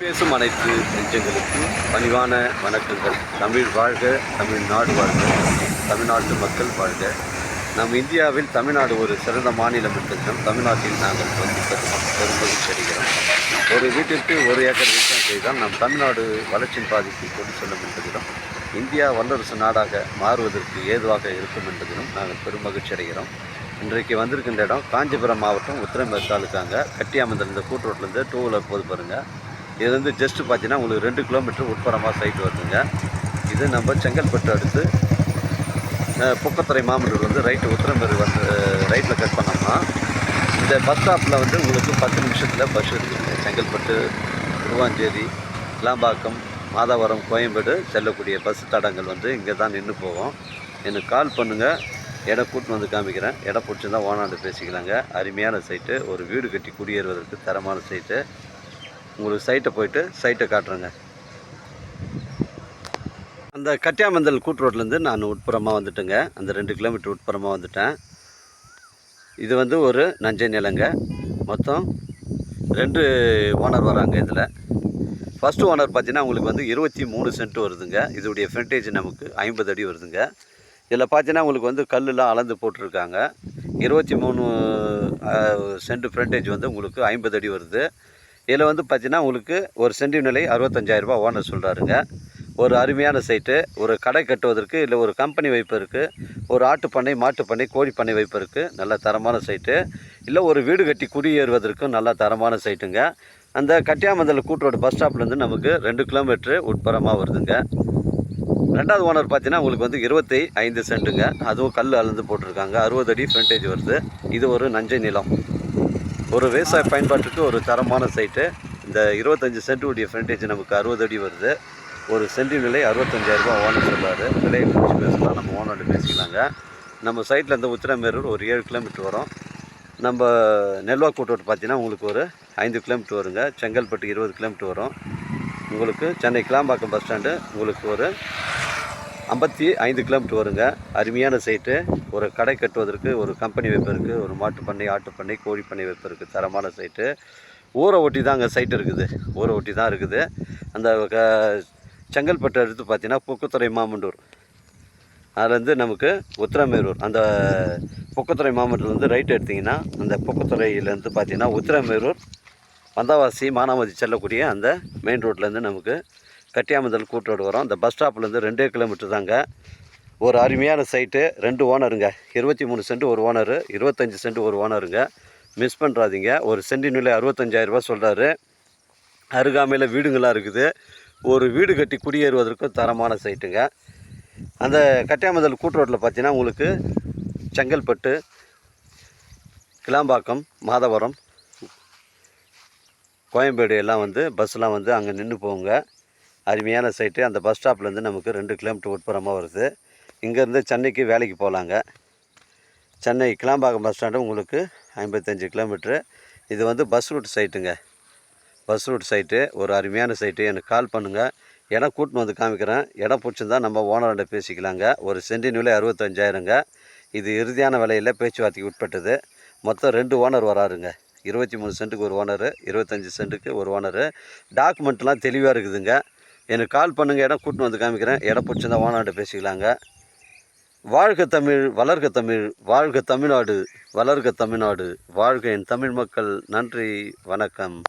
பேசும் அனைத்து நெஞ்சங்களுக்கும் பணிவான வணக்கங்கள். தமிழ் வாழ்க தமிழ்நாடு வாழ்க தமிழ்நாட்டு மக்கள் வாழ்க. நம் இந்தியாவில் தமிழ்நாடு ஒரு சிறந்த மாநிலம் என்றும் தமிழ்நாட்டில் நாங்கள் வந்து பெரும்பகுதி அடைகிறோம் ஒரு வீட்டிற்கு ஒரு ஏக்கர் விவசாயம் செய்தால் நம் தமிழ்நாடு வளர்ச்சியின் பாதிக்கு கொண்டு செல்லும் என்பதிலும் இந்தியா வல்லரசு நாடாக மாறுவதற்கு ஏதுவாக இருக்கும் என்பதிலும் நாங்கள் பெருமகிழ்ச்சி அடைகிறோம். இன்றைக்கு வந்திருக்கின்ற இடம் காஞ்சிபுரம் மாவட்டம் உத்திரமேர் தாலுக்காங்க கட்டியாமந்தல் இந்த கூட்டுரோட்லேருந்து டூ வீலர் போது பாருங்கள் இது வந்து ஜஸ்ட் பார்த்தீங்கன்னா உங்களுக்கு ரெண்டு கிலோமீட்டர் உட்புறமாக சைட் வருதுங்க. இது நம்ம செங்கல்பட்டு அடுத்து அஹ், புக்கத்துறை மாமல்லூர் வந்து ரைட்டு உத்தரமேறு வந்து ரைட்டில் கட் பண்ணோம்னா இந்த பஸ் ஸ்டாப்பில் வந்து உங்களுக்கு பத்து நிமிஷத்தில் பஸ் இருக்குதுங்க செங்கல்பட்டு திருவாஞ்சேரி கிளாம்பாக்கம் மாதாவரம் கோயம்பேடு செல்லக்கூடிய பஸ் தடங்கள் வந்து இங்கே தான் நின்று போகும். எனக்கு கால் பண்ணுங்கள் இடம் கூட்டின்னு வந்து காமிக்கிறேன். இடம் பிடிச்சிருந்தா ஓனாண்டு பேசிக்கலாங்க. அருமையான சைட்டு ஒரு வீடு கட்டி குடியேறுவதற்கு தரமான சைட்டு உங்களுக்கு சைட்டை போயிட்டு சைட்டை காட்டுறேங்க. அந்த கட்டியாமந்தல் கூட்டு ரோட்லேருந்து நான் உட்புறமாக வந்துட்டேங்க. அந்த ரெண்டு கிலோமீட்டர் உட்புறமாக வந்துட்டேன். இது வந்து ஒரு நஞ்சை நிலங்க. மொத்தம் ரெண்டு ஓனர் வராங்க இதில். ஃபஸ்ட்டு ஓனர் பார்த்தீங்கன்னா உங்களுக்கு வந்து இருபத்தி மூணு சென்ட் வருதுங்க. இதோடைய ஃப்ரண்டேஜ் நமக்கு ஐம்பது அடி வருதுங்க. இதில் பார்த்தீங்கன்னா உங்களுக்கு வந்து கல்லுலாம் அளந்து போட்டிருக்காங்க. இருபத்தி மூணு சென்ட் ஃப்ரண்டேஜ் வந்து உங்களுக்கு ஐம்பது அடி வருது. இதில் வந்து பார்த்தீங்கன்னா உங்களுக்கு ஒரு சென்டி நிலை அறுபத்தஞ்சாயிரரூபா ஓனர் சொல்கிறாருங்க. ஒரு அருமையான சைட்டு ஒரு கடை கட்டுவதற்கு இல்லை ஒரு கம்பெனி வைப்பதற்கு ஒரு ஆட்டு பண்ணை மாட்டு பண்ணை கோழி பண்ணை வைப்பதற்கு நல்ல தரமான சைட்டு இல்லை ஒரு வீடு கட்டி குடியேறுவதற்கும் நல்ல தரமான சைட்டுங்க அந்த கட்டியாமந்தல் கூட்டோட பஸ் ஸ்டாப்லேருந்து நமக்கு ரெண்டு கிலோமீட்ரு உட்புறமாக வருதுங்க. ரெண்டாவது ஓனர் பார்த்தீங்கன்னா உங்களுக்கு வந்து இருபத்தி ஐந்து சென்ட்டுங்க அதுவும் கல் அளந்து போட்டிருக்காங்க. அறுபது அடி ஃப்ரண்டேஜ் வருது. இது ஒரு நஞ்சை நிலம். ஒரு விவசாய பயன்பாட்டுக்கு ஒரு தரமான சைட்டு இந்த இருபத்தஞ்சி சென்ட்டுடைய ஃப்ரண்டேஜ் நமக்கு அறுபது அடி வருது. ஒரு சென்டி விலை அறுபத்தஞ்சாயிரரூபா ஓனர் சொல்கிறாரு விலையை குறித்து பேசலாம். நம்ம ஓனர்கிட்ட பேசிக்கலாங்க. நம்ம சைட்டில் இந்த உத்திரமேரூர் ஒரு ஏழு கிலோமீட்டர் வரும். நம்ம நெல்வா கூட்டோட்டு பார்த்தீங்கன்னா உங்களுக்கு ஒரு ஐந்து கிலோமீட்டர் வருங்க. செங்கல்பட்டு இருபது கிலோமீட்டர் வரும். உங்களுக்கு சென்னை கிளாம்பாக்கம் பஸ் ஸ்டாண்டு உங்களுக்கு ஒரு ஐம்பத்தி ஐந்து கிலோமீட்டர் வருங்க. அருமையான சைட்டு ஒரு கடை கட்டுவதற்கு ஒரு கம்பெனி வைப்பதற்கு ஒரு மாட்டுப் பண்ணை ஆட்டுப் பண்ணை கோழி பண்ணை தரமான சைட்டு ஊரை ஒட்டி தான் அங்கே சைட்டு இருக்குது. ஊரை ஒட்டி தான் இருக்குது. அந்த க- செங்கல்பட்டு எடுத்து பார்த்தீங்கன்னா புக்குத்துறை மாமண்டூர். அதுலேருந்து நமக்கு உத்திரமேரூர். அந்த புக்குத்துறை மாவட்டத்தில் வந்து ரைட் எடுத்திங்கன்னா அந்த புக்குத்துறையிலேருந்து பார்த்தீங்கன்னா உத்திரமேரூர் வந்தாவாசி மானாமதி செல்லக்கூடிய அந்த மெயின் ரோட்லேருந்து நமக்கு கட்டியாமந்தல் கூட்டு ரோடு வரும். அந்த பஸ் ஸ்டாப்லேருந்து ரெண்டே கிலோமீட்டர் தாங்க. ஒரு அருமையான சைட்டு. ரெண்டு ஓனருங்க. இருபத்தி மூணு சென்ட் ஒரு ஓனரு இருபத்தஞ்சி சென்ட் ஒரு ஓனருங்க. மிஸ் பண்ணுறாதீங்க ஒரு சென்டின் விலை அறுபத்தஞ்சாயிரரூபா சொல்கிறாரு அருகாமையில் வீடுங்களாம் இருக்குது. ஒரு வீடு கட்டி குடியேறுவதற்கும் தரமான சைட்டுங்க. அந்த கட்டியாமந்தல் கூட்டு ரோட்டில் பார்த்தீங்கன்னா உங்களுக்கு செங்கல்பட்டு கிளாம்பாக்கம் மாதவரம் கோயம்பேடு எல்லாம் வந்து பஸ்லாம் வந்து அங்கே நின்று போகுங்க. அருமையான சைட்டு அந்த பஸ் ஸ்டாப்லேருந்து நமக்கு ரெண்டு கிலோமீட்டர் உட்புறமாக வருது. இங்கேருந்து சென்னைக்கு வேலைக்கு போகலாங்க சென்னை கிளாம்பாக்கம் பஸ் ஸ்டாண்டு உங்களுக்கு ஐம்பத்தஞ்சு கிலோமீட்ரு இது வந்து பஸ் ரூட் சைட்டுங்க பஸ் ரூட் சைட்டு ஒரு அருமையான சைட்டு எனக்கு கால் பண்ணுங்கள் இடம் கூட்டின்னு வந்து காமிக்கிறேன். இடம் பிடிச்சிருந்தா நம்ம ஓனர்கிட்ட பேசிக்கலாங்க. ஒரு சென்டின் விலை அறுபத்தஞ்சாயிரங்க. இது இறுதியான விலையில் பேச்சுவார்த்தைக்கு உட்பட்டது. மொத்தம் ரெண்டு ஓனர் வராருங்க. இருபத்தி மூணு சென்ட்டுக்கு ஒரு ஓனரு இருபத்தஞ்சி சென்ட்டுக்கு ஒரு ஓனரு டாக்குமெண்ட்லாம் தெளிவாக இருக்குதுங்க. எனக்கு கால் பண்ணுங்கள் இடம் கூட்டின்னு வந்து காமிக்கிறேன். இடம் பிடிச்சிருந்தா வானாட்டு பேசிக்கலாங்க. வாழ்க தமிழ் வளர்க தமிழ் வாழ்க தமிழ்நாடு வளர்க தமிழ்நாடு வாழ்க என் தமிழ் மக்கள். நன்றி வணக்கம்.